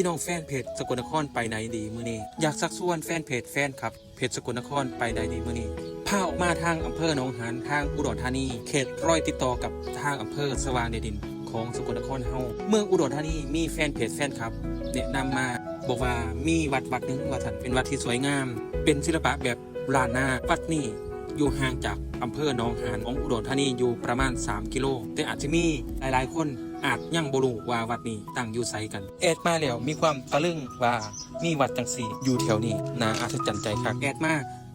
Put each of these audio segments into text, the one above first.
พี่น้องแฟนเพจสกลนครไปไหนดีมื้อนี้อยากสักส่วนแฟนเพจแฟนครับเพจสกลนครไปไหนดีมื้อนี้พาออกมาทางอำเภอหนองหานทางอุดรธานี เขตร้อยติดต่อกับทางอำเภอสว่างเดดิน ของสกลนครเฮาเมืองอุดรธานีมีแฟนเพจแฟนครับแนะนำมาบอกว่ามีวัดวัดหนึ่งว่าท่านเป็นวัดที่สวยงาม เป็นศิลปะแบบล้านนาวัดนี้อยู่ห่างจากอำเภอหนองหานของอุดรธานีอยู่ประมาณ 3 กิโล แต่อาจจะมีหลายๆ คน อาจยังบ่รู้ว่าวัดนี้ตั้งอยู่ไสกัน แอดมาแล้วมีความตะลึงว่ามีวัดจังสีอยู่แถวนี้น่าอัศจรรย์ใจครับแอดมา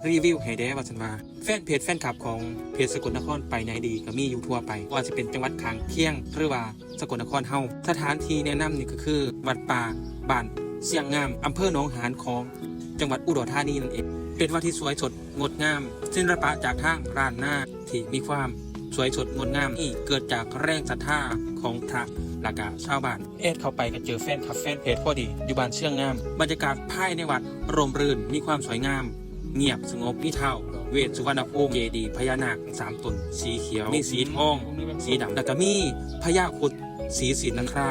รีวิวให้ได้ว่าสันว่าแฟนเพจแฟนคลับของเพจสกลนครไปไหนดีก็มีอยู่ทั่วไปว่าจะเป็นจังหวัดข้างเคียงหรือว่าสกลนครเฮาสถานที่แนะนำนี่ก็คือ วัดป่าบ้านเสียงงามอำเภอหนองหานของจังหวัดอุดรธานีนั่นเองเป็นวัดที่สวยสดงดงามศิลปะจากทางร้านหน้าที่มีความ สวยสดงดงามนี่เกิดจากแรงศรัทธาของพระละกาชาวบ้าน เอ็ดเข้าไปก็เจอแฟนคลับแฟนเพจพอดี อยู่บ้านเชื่องงาม บรรยากาศภายในวัดร่มรื่นมีความสวยงาม เงียบสงบมีเท่า เวทสุวรรณภูมิเจดีพญานาคสามตน สีเขียว มีสีทอง สีดำแล้วก็มีพญาคุดสีสีนังครา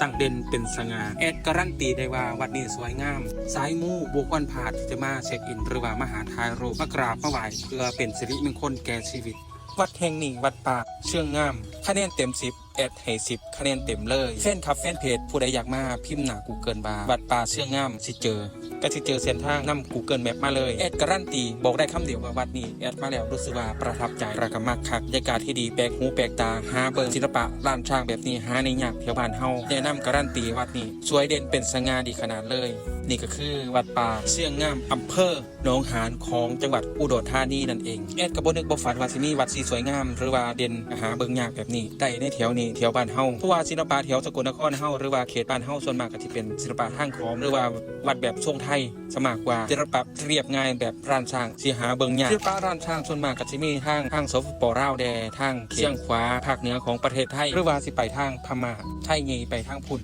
ตั้งเด่นเป็นสง่าแอดการันตีได้ว่าวัดนี้สวยงาม สายมู่บุคคลผ่านที่จะมาเช็คอินหรือว่ามาหาทายรูปมากราบมาไหว้เพื่อเป็นสิริมงคลแก่ชีวิต วัดแห่งนี้วัดป่าเชื่องงาม คะแนนเต็ม 10 แอดให้10 คะแนนเต็มเลยแฟนคลับแฟนเพจผู้ใดอยากมาพิมพ์หนากูเกิลบาวัดป่าเชื่องงามสิเจอก็สิเจอเส้นทางนำ Google Map มาเลยแอดการันตีบอกได้คำเดียวว่าวัดนี้แอดมาแล้วรู้สึกว่าประทับใจระกมักคักบรรยากาศที่ดีแปลกหูแปลกตาหาเบิ่งศิลปะล้านช่างแบบนี้หาในยากแถวบ้านเฮาแนะนำการันตีวัดนี้สวยเด่นเป็นสง่าดีขนาดเลย นี่ก็คือวัดป่าเสี่ยงงามอำเภอหนองหานของจังหวัดอุดรธานีนั่นเองแอดกระบนึกบ่ฝันว่าสิมีวัดสีสวยงาม หรือว่าเด่นอาหาเบิ่งยากแบบนี้ได้ในแถวนี้แถวบ้านเฮาเพราะว่าศิลปะแถวสกลนครเฮาหรือว่าเขตบ้านเฮาส่วนมากก็สิเป็นศิลปะทางขอมหรือว่าวัดแบบทรงไทยสมากกว่าศิลปะเรียบง่ายแบบร้านช่างสิหาเบิ่งยากศิลปะร้านช่างส่วนมากก็สิมีทางทางสปปลาวแดทางเชียงขวาภาคเหนือของประเทศไทยหรือว่าสิไปทางพม่าไทยใหญ่ไปทางพุ่น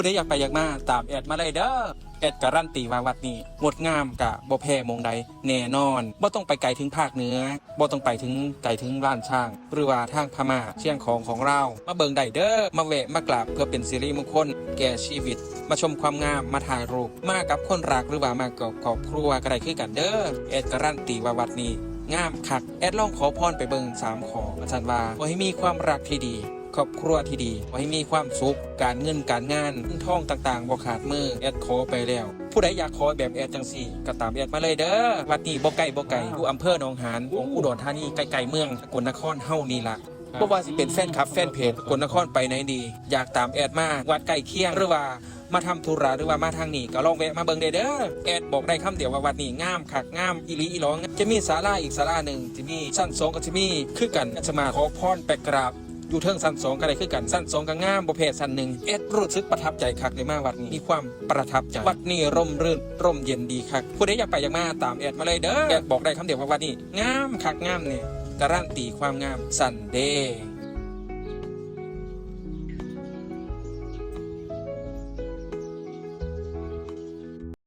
ผู้ใดอยากไปอยากมาตามแอดมาเลยเด้อแอดการันตีว่าวัดนี้งดงามกะบ่แพ้มงใดแน่นอนบ่ต้องไปไกลถึงภาคเหนือบ่ต้องไปถึงไกลถึงร้านช่าง หรือว่าทางพม่าเชียงของของเรา มาเบิงได้เด้อมาแวะมากราบเพื่อเป็นสิริมงคลแก่ชีวิต มาชมความงามมาถ่ายรูปมากับคนรักหรือว่ามากับครอบครัวก็ได้คือกันเด้อแอดการันตีว่าวัดนี้งามคักแอดลองขอพรไปเบิงสามขออาจารย์ว่าขอให้มีความรักที่ดี ครอบครัวที่ดีขอให้มีความสุข การเงินการงานเงินทองต่างๆบ่ขาดมือแอดขอไปแล้ว ผู้ใดอยากขอแบบแอดจังสี่ ก็ตามแอดมาเลยเด้อวัดนี้บ่ไกลบ่ไกลอยู่อำเภอหนองหานของอุดรธานีใกล้ๆเมืองสกลนครเฮานี่ล่ะบ่ว่าสิเป็นแฟนคลับแฟนเพจสกลนครไปไหนดี อยากตามแอดมาวัดใกล้เคียงหรือว่ามาทำธุระหรือว่ามาทางนี้ก็ลองแวะมาเบิ่งได้เด้อแอดบอกได้คำเดียวว่าวัดนี้งามคักงามอีหลีอีหลองจะมีศาลาอีกศาลาหนึ่งจะมีชั้นสองก็จะมีคือกันจะมาขอพรไปกราบ อยู่เทิงสั้นสองก็ได้คือกันสั้นสองก็งามบ่เพศสั้นหนึ่งเอ็ดรู้สึกประทับใจคักเลยมาวัดนี้มีความประทับใจวัดนี้ร่มรื่นร่มเย็นดีคักผู้ใดอยากไปอยากมาตามเอดมาเลยเด้อเอดบอกได้คำเดียวว่าวัดนี้งามคักงามเนี่ยการันตีความงามสันเด